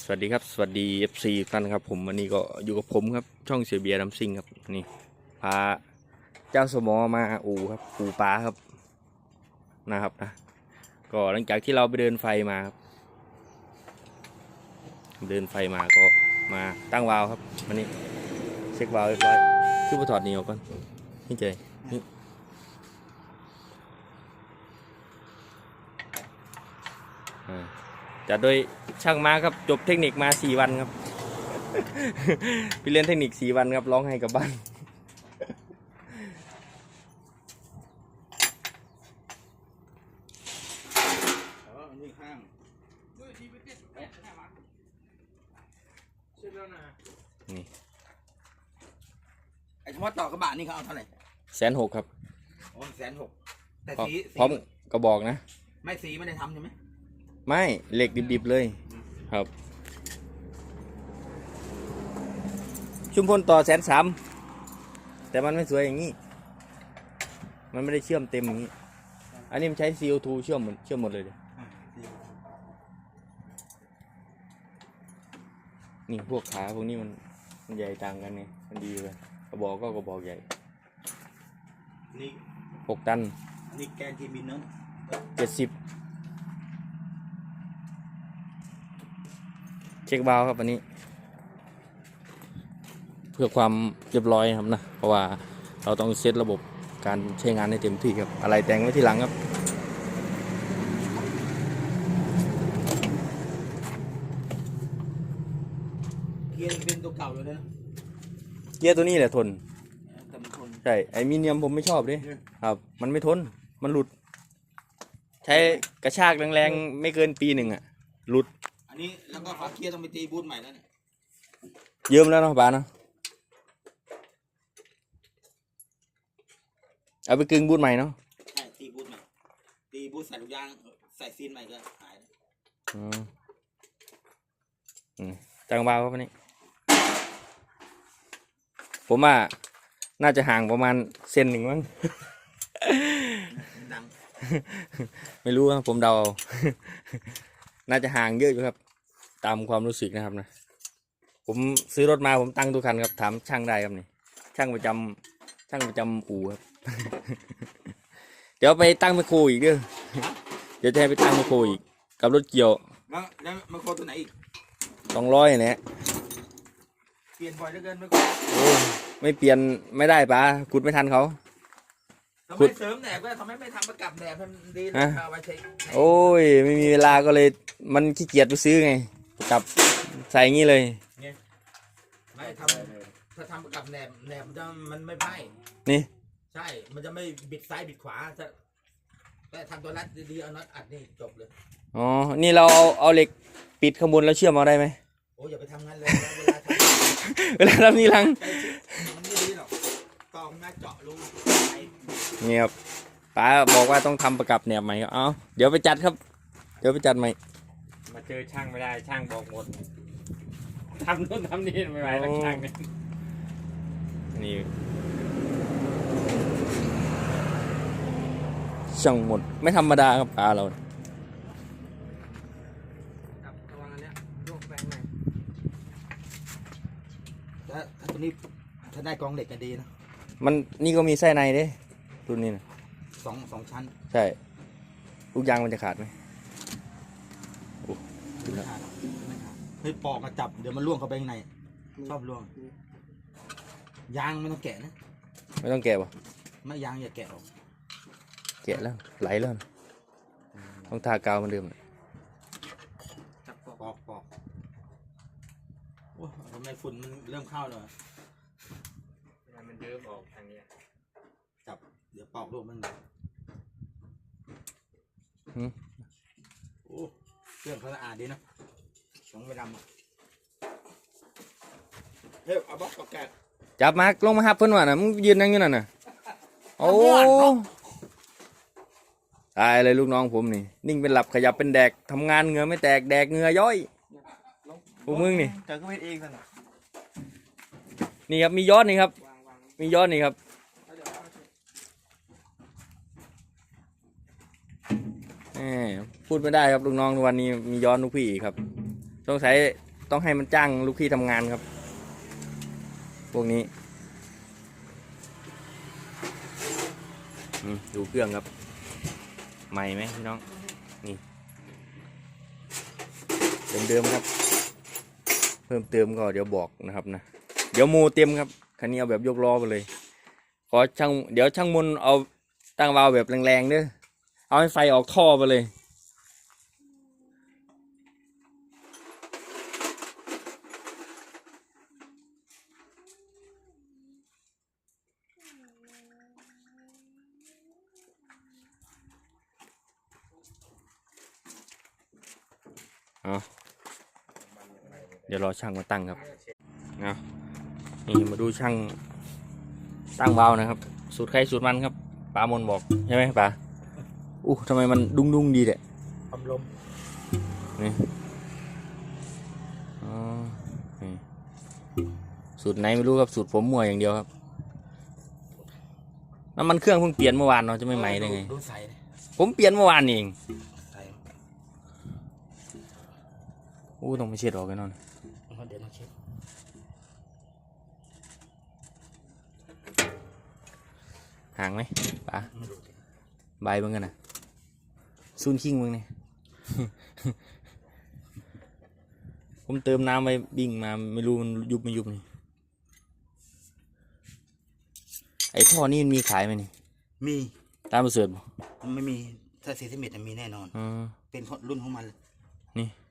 สวัสดีครับ สวัสดี FC ท่านครับผมวันนี้ก็อยู่กับผมครับช่องเสียเบียร์ดัมซิงครับนี่พาเจ้าสมอมาอูครับอูป้าครับนะครับนะก็หลังจากที่เราไปเดินไฟมาครับเดินไฟมาก็มาตั้งวาล์วครับวันนี้เช็ควาล์วเรียบร้อยคือมาถอดนี่ออกก่อนนี่เจนี่อ่า จัดโดยช่างมาครับจบเทคนิคมาสี่วันครับไปเรียนเทคนิคสี่วันครับร้องให้กลับบ้านเออนี่ข้างนี่ไอ้เฉพาะต่อกระบะนี่เขาเอาเท่าไหร่แสนหกครับโอ้แสนหกแต่พร้อมสีสีพร้อมกระบอกนะ ไม่สีไม่ได้ทำใช่ไหม ไม่เหล็กดิบๆเลยครับ ชุมพลต่อแสนสามแต่มันไม่สวยอย่างนี้ มันไม่ได้เชื่อมเต็มอย่างนี้ อันนี้มันใช้ CO2 เชื่อมหมดเชื่อมหมดเลยเดี๋ยวนี่พวกขาพวกนี้มันมันใหญ่ต่างกันไงมันดีเลยกระบอกก็กระบอกใหญ่นี่หกตัน นี่แกนทีมินเนอะเจ็ดสิบ เช็คบาวครับอันนี้ เพื่อความเรียบร้อยนะครับนะ เพราะว่าเราต้องเซตระบบการใช้งานให้เต็มที่ครับ อะไรแต่งไว้ที่หลังครับเกียร์เป็นตัวเก่าเลยนะเกียร์ตัวนี้แหละทนแต่มันทนใช่ไอมิเนียมผมไม่ชอบดิเนี่ยครับ มันไม่ทนมันหลุด ใช้กระชากแรงๆไม่เกินปีหนึ่งอะหลุดอั นนี้แล้วก็ฝาเกียร์ต้องไปตีบูทใหม่แล้วเนี่ยเยิ้มแล้วเนาะบาสเนาะเอาไปกึ่งบูทใหม่เนาะใช่ตีบูทใหม่ตีบูทใส่ลูกยางใส่ซีนใหม่ก็หายแล้วอืมอืมจังบาวครับวันนี้ ผมว่าน่าจะห่างประมาณเซนหนึ่งมั้ง ดัง ไม่รู้ครับผมเดาเอา น่าจะห่างเยอะอยู่ครับ ตามความรู้สึกนะครับนะ ผมซื้อรถมาผมตั้งทุกคันครับถามช่างได้ครับนี่ช่างประจำช่างประจำอู่ครับ เดี๋ยวไปตั้งไมคโครอีกเด้อเดี๋ยวจะให้ไปตั้งไมคโครอีกกับรถเกี่ยวแล้วแล้วมันโคตัวไหนอีกสองร้อยเนี่ยเปลี่ยนบ่อยเหลือเกินไม่โคโอ้ไม่เปลี่ยนไม่ได้ปะขุดไม่ทันเขาทำขุไมดเสริมแหนบก็ทำไมไม่ทำประกับแหนบให้มันดีฮะเอาไว้ใช้โอ้ย ไม่มีเวลาก็เลยมันขี้เกียจไปซื้อไง กลับใส่อย่างนี้เลย ไม่ทำถ้าทำประกับแหนบแหนบมันจะมันไม่ไพ่นี่ ใช่ มันจะไม่บิดซ้ายบิดขวาถ้าแต่ทำตัวรัดดีๆเอาน็อตอัดนี่จบเลย อ๋อ นี่เราเอาเอาเหล็กปิดข้างบนแล้วเชื่อมเอาได้ไหม โอ้ยอย่าไปทำงั้นเลยเวลาทเวลาทำนี่ลังำใกล้ชิดมันไม่ดีหรอกตองหน้าเจาะรูไปเงียบป้าบอกว่าต้องทำประกับแหนบใหม่ครับ เอาเดี๋ยวไปจัดครับ เดี๋ยวไปจัดใหม่ มาเจอช่างไม่ได้ช่างบอกหมดทำนู่นทำนี่ไม่ไหวแล้วช่างเนี่ยนี่ช่างหมดไม่ธรรมดาครับป้าเราครับระวังอันเนี้ยโยกแรงหน่อยถ้าถ้าตัวนี้ถ้าได้กองเหล็กก็ดีนะมันนี่ก็มีไส้ในเด้รุ่นนี้นะสองสองชั้น ใช่ลูกยางมันจะขาดไหมไม่ขาดหรอกไม่ขาดเฮ้ยปอกมาจับเดี๋ยวมันล่วงเข้าไปข้างในชอบล่วง ยางไม่ต้องแกะนะไม่ต้องแกะป่ะไม่ยางอย่าแกะออกแกะแล้วไหลแล้วนะต้องทากาวเหมันเดิมนะจับปอกปอกปอกโอ้ยทำไมฝุ่นมันเริ่มเข้าเลยมันเดิมออกทางเนี้ยจับ เดี๋ยวปอกรูปมันโอ้เครื่องเขาสะอาดดีนะ ของไม่ดำอะเฮ้ยเอาบล็อกปอกแกะจับมาลงมาหับเพิ่นว่านะมึงยืนนั่งอยู่นั่นน่ะโอ้เอาเพื่อนเนาะตายเลยลูกน้องผมนี่ นิ่งเป็นหลับขยับเป็นแดกทำงานเหงื่อไม่แตกแดกเหงื่อย่อยพวกมึงนี่เจอก็เป็นเองสินะนี่ครับมียอดนี่ครับ มียอดนี่ครับแหมพูดไม่ได้ครับลูกน้องวันนี้มีย้อนลูกพี่อีกครับ สงสัยต้องให้มันจ้างลูกพี่ทำงานครับ พวกนี้อืมดูเครื่องครับ ใหม่ไหมพี่น้อง นี่ เดิมๆครับ เพิ่มเติมก็เดี๋ยวบอกนะครับนะ เดี๋ยวโมเต็มครับ คันนี้เอาแบบยกล้อไปเลย ขอช่าง เดี๋ยวช่างมนเอาตั้งวาล์วแบบแรงๆเด้อ เอาให้ไฟออกท่อไปเลย เอาเดี๋ยวรอช่างมาตั้งครับเอานี่มาดูช่างตั้งวาล์วนะครับ สูตรใครสูตรมันครับปามนบอกใช่ไหมปาอู้ทำไมมันดุ้งดุ้งๆดีเด็ดปั๊มลมนี่อ๋อนี่สูตรไหนไม่รู้ครับสูตรผมมั่วอย่างเดียวครับน้ำมันเครื่องเพิ่งเปลี่ยนเมื่อวานเนาะจะไม่ไหมได้ไงดูใส่ดิผมเปลี่ยนเมื่อวานนี่เอง ใส่ อู้ต้องไปเช็ดออกกันนอนเดี๋ยวเราเช็คห่างไหมปาไม่รู้ดิใบเบิ่งกันนะซูนคิงเบิ่งนี่ผมเติมน้ำไปบิ่งมาไม่รู้มันยุบไม่ยุบนี่ไอ้ท่อนี่มันมีขายไหมนี่ มีตามมาเสิร์ฟบ่มันไม่มีถ้าเซติเมตรมีแน่นอนอ๋อเป็นรุ่นของมันเลยนี่ครับ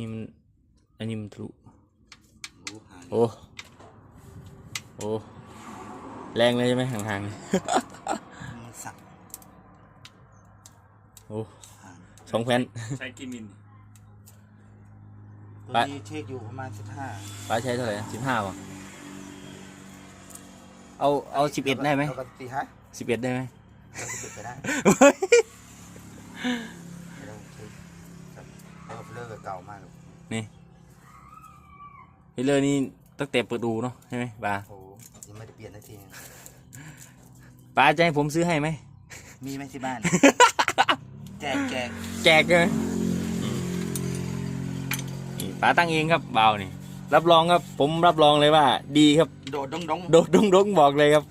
นี่มัน อันนี้มันทะลุรู้หางโอ้โอ้แรงเลยใช่ไหมห่างๆนี่มันสักโอ้หางสองแผ่นใช้กิมินตัวไปนี้เช็คอยู่ประมาณสิบห้าป้าใช้เท่าไหร่สิบห้าป่ะเอาเอาสิบเอ็ดได้ไหมปกติฮะสิบเอ็ดได้ไหมเราสิบเอ็ดก็ได้ กกับเก่ามากเลยฮิลเลอร์นี่ตั้งแต่เปิดดูเนาะใช่ไหมป้าโอ้โหยังไม่ได้เปลี่ยนสักทีป้าจะให้ผมซื้อให้ไหม มีไหมที่บ้าน แจกแจกแจกเลยนี่ป้าตั้งเองครับเบานี่รับรองครับ ผมรับรองเลยว่า ดีครับ โดดดงดงโดดดงดงบอกเลยครับ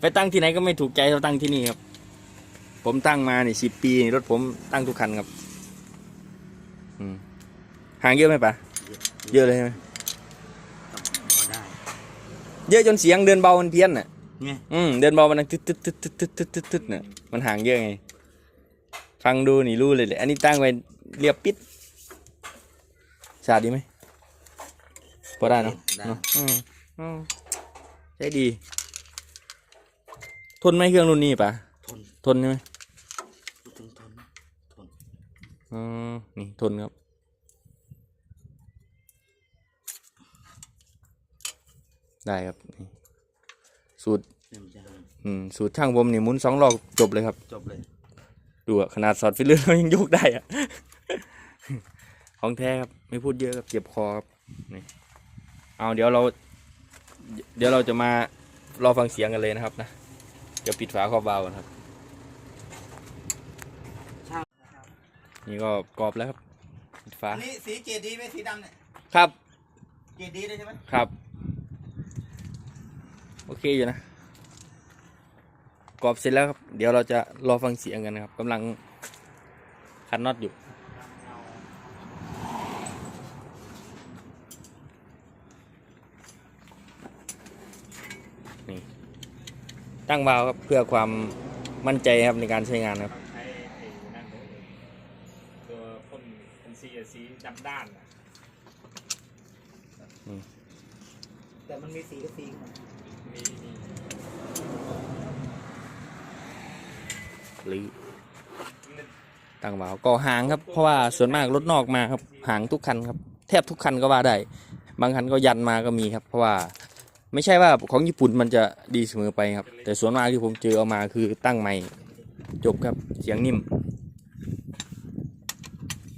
ไปตั้งที่ไหนก็ไม่ถูกใจเท่าตั้งที่นี่ครับ ผมตั้งมานี่สิบปีนี่รถผมตั้งทุกคันครับ อืม ห่างเยอะไหมป้าเยอะเลยใช่ไหมพอได้เยอะจนเสียงเดินเบามันเพี้ยนอะไงอืมเดินเบามันดังตึ๊ดตึ๊ดตึ๊ดตึ๊ดตึ๊ดตึ๊ดตึ๊ดตึ๊ดเนี่ยมันห่างเยอะไงฟังดูนี่รู้เลยเลยอันนี้ตั้งไว้เรียบปิดสาดดีไหมพอได้เนาะได้เนาะอืมอืมใช้ดี ทนไหมเครื่องรุ่นนี้ปะทน ทนใช่ไหมพูดถึงทนทนอืมนี่ทนครับ ได้ครับนี่สูตรเนี่ยมันจะอืมสูตรช่างผมนี่หมุนสองรอบจบเลยครับ จบเลย ดูอะขนาดสอดฟิลเลอร์เรายังยกได้อะ ของแท้ครับ ไม่พูดเยอะครับเจ็บคอครับนี่เอาเดี๋ยวเรา เดี๋ยวเราจะมารอฟังเสียงกันเลยนะครับนะเดี๋ยวปิดฝาครอบวาล์วก่อนครับนี่ก็กรอบแล้วครับปิดฝาอันนี้สีเกรดดีไหมสีดำเนี่ย ครับเกรดดีเลยใช่ไหมครับ โอเคอยู่นะกรอบเสร็จแล้วครับ เดี๋ยวเราจะรอฟังเสียงกันนะครับกำลังคันน็อตอยู่นี่ตั้งวาล์วครับเพื่อความมั่นใจครับในการใช้งานครับ ใช้ไอ้นั่นเลยตัวพ่นเป็นสีสีดำด้านอะ แต่มันมีสีกับสีของมัน มีมี หรือตั้งวาวก็ห่างครับ เพราะว่าส่วนมากรถนอกมาครับห่างทุกคันครับ แทบทุกคันก็ว่าได้ บางคันก็ยันมาก็มีครับ เพราะว่าไม่ใช่ว่าของญี่ปุ่นมันจะดีเสมอไปครับ แต่ส่วนมากที่ผมเจอเอามาคือตั้งใหม่จบครับเสียงนิ่ม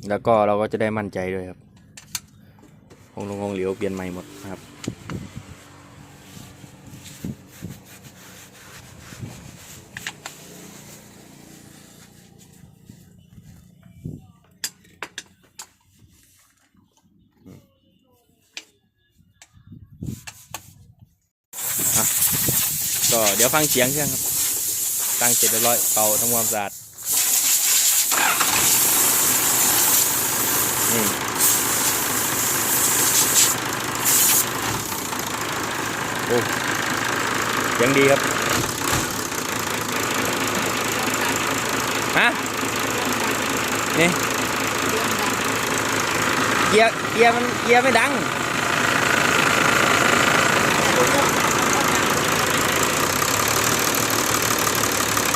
แล้วก็เราก็จะได้มั่นใจด้วยครับคงลงคงเหลียวเปลี่ยนใหม่หมดครับ ก็เดี๋ยวฟังเสียงเครื่องครับ ตั้งเสร็จเรียบร้อยเป่าทำความสะอาดนี่โอ้เสียงดีครับ ฮะ นี่ เกียร์ เกียร์มัน เกียร์ไม่ดัง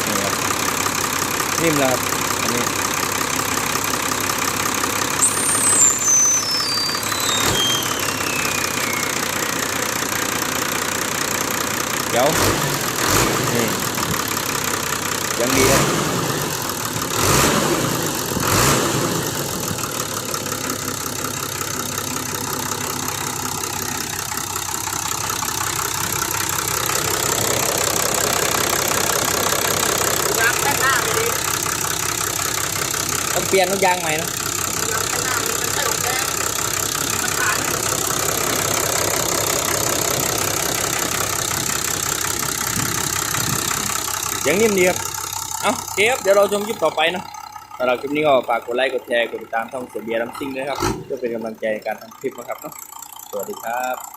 นี่ครับ นิ่มแล้วครับอันนี้เดี๋ยวนี่ยังดีครับ ต้องเปลี่ยนน้ำยางใหม่นะยังนิ่มดีครับ เอาเคครับ เดี๋ยวเราชมคลิปต่อไปนะสำหรับคลิปนี้ก็ฝากกดไลค์ กดแชร์ กดติดตามช่องเสียเบียร์น้ำซิ่งด้วยครับ เพื่อเป็นกำลังใจในการทำคลิปนะครับเนาะ สวัสดีครับ